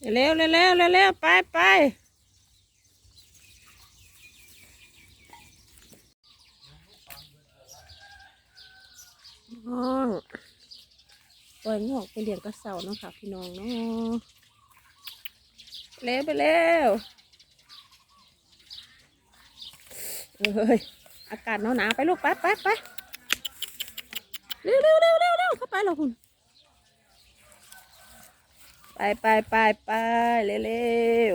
เร็วเร็วเร็วเร็วเร็วไปไปน้องปล่อยงอกไปเลี้ยงกระเสาเนาะค่ะ พี่น้องเนาะเร็วไปเร็วเอ้ยอากาศหนาวหนาวๆไปลูกไปไปไปเร็วเร็วเร็วเร็วเร็วเข้าไปแล้วคุณ ไปไปไปไปเร็วเร็ว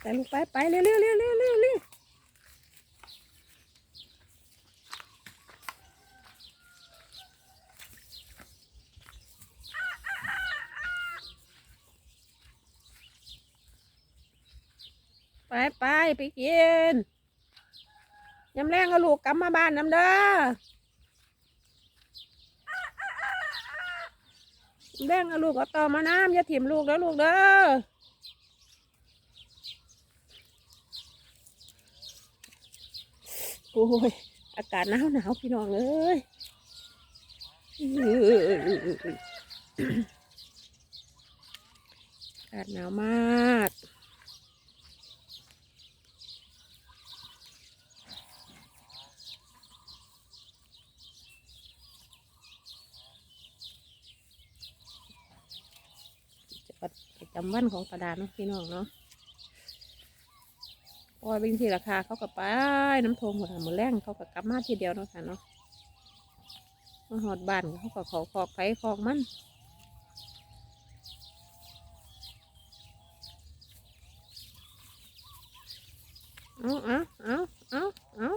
ไปลูกไปไปเร็วเร็วเร็วเร็วเร็วเร็วไปไปไปกิน ยำแรงเอาลูกกลับมาบ้านน้ำเด้อแรงเอาลูกเอาต่อมาน้ำอย่าถิ่มลูกแล้วลูกเด้อโอ้ย อากาศหนาวหนาวพี่น้องเอ้ยอากาศหนาวมาก ประ จำวันของประดาเนาะพี่น้องเนาะปล่อยเป็นที่ราคาเขากับไปน้ำทงหมดหมดแรงเขากับกลับมาทีเดียวเนาะค่ะเนาะมาหอดบ้านเขาก็ขอขอกไผขอกมันเอาเอาเอาเอาเอา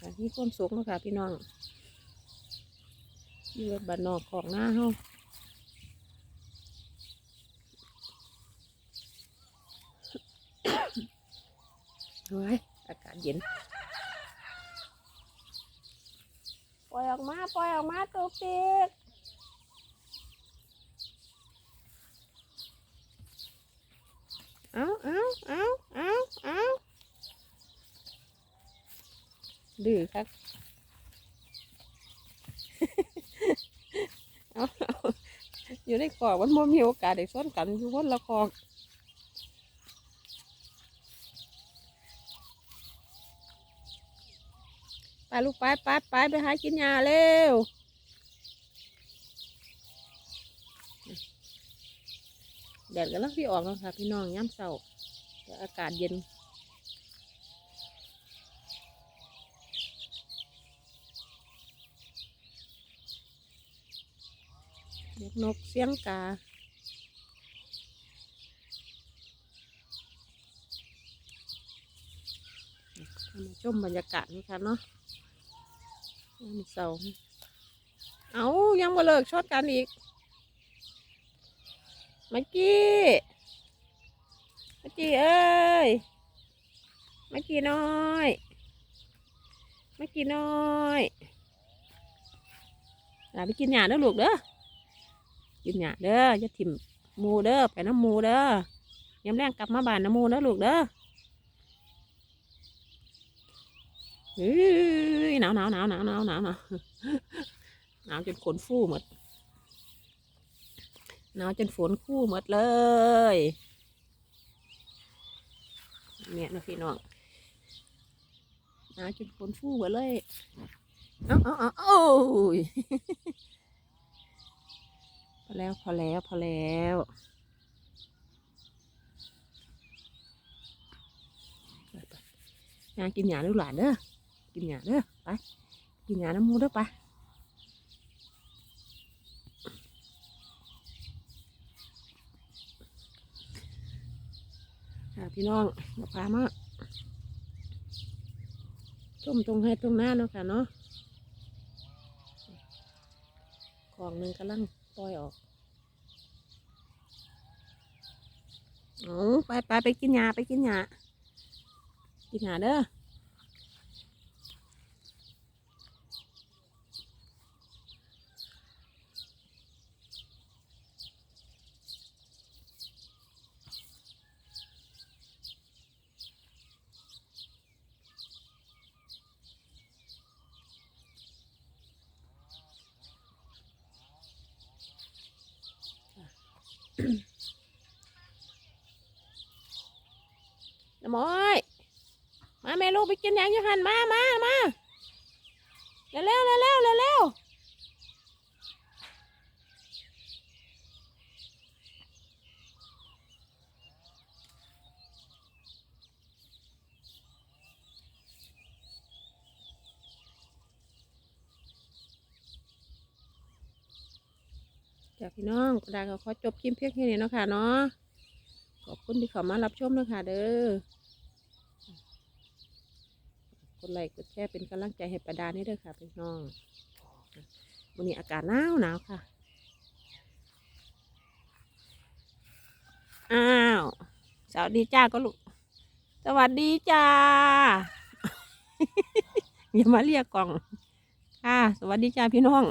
อะมีความสุขเนาะค่ะพี่น้องอยู่บ้านนอกของหน้าเฮา เฮ้ยอากาศเย็น ปล่อยออกมา ปล่อยออกมาตุกติกเอาเอาเอาเอาเอาดื้อครับเอาเอาอยู่ในกรอบมันบ่มีโอกาสได้ซ้อนกันอยู่คนละคอก ไปลูกไปไปไปไปหากินยาเร็วแดดกำลังที่ออกแล้วค่ะ พี่น้องย้ำเสาแต่อากาศเย็นนกเสียงกามาชมบรรยากาศนี่ค่ะเนาะ เสาร์เอายังมาเลิกช็อตกันอีกเมื่อกี้เมื่อกี้เอ้ยเมื่อกี้น้อยเมื่อกี้น้อยลาไปกินหญ้าเด้อลูกเด้อกินหยาเด้ออย่าถิ่มมูเด้อไปน้ำมูเด้อยำแรงกลับมาบ้านน้ำมูเด้อลูกเด้อ เฮ้ยหนาวหนาวหนาวหนาวหนาวหนาวหนาวหนาวจนขนฟูหมดหนาวจนฝนคู่หมดเลยเนี่ยนะพี่น้องหนาวจนฝนฟูหมดเลยเอาเอาเอาโอ้ยพอแล้วพอแล้วพอแล้วงานกินหยาลูกหลานเด้อ กินหยาเด้อไปกินหยาน้ำมูเด้อไปพี่น้องมาพามาชมตรงให้ตรงหน้าเนาะค่ะเนาะของหนึ่งกำลังปล่อยออกเอาไปไปไปกินหญ้าไปกินหญ้ากินหญ้าเด้อ น้ำมอยมาแม่ลูกไปกินหยังยูหันมามามาเร็วเร็วเร็วเร็วเร็ว จากพี่น้องประดาก็ขอจบคลิปเพียงแค่นี้เนาะค่ะเนาะขอบคุณที่เข้ามารับชมเนาะค่ะเด้อกดไลค์กดแชร์เป็นกำลังใจให้ประดานี่เด้อค่ะพี่น้องวันนี้อากาศหนาวหนาวค่ะ อ้าว สวัสดีจ้าก็ลูก สวัสดีจ้า อย่ามาเรียกกล่อง ค่ะ สวัสดีจ้าพี่น้อง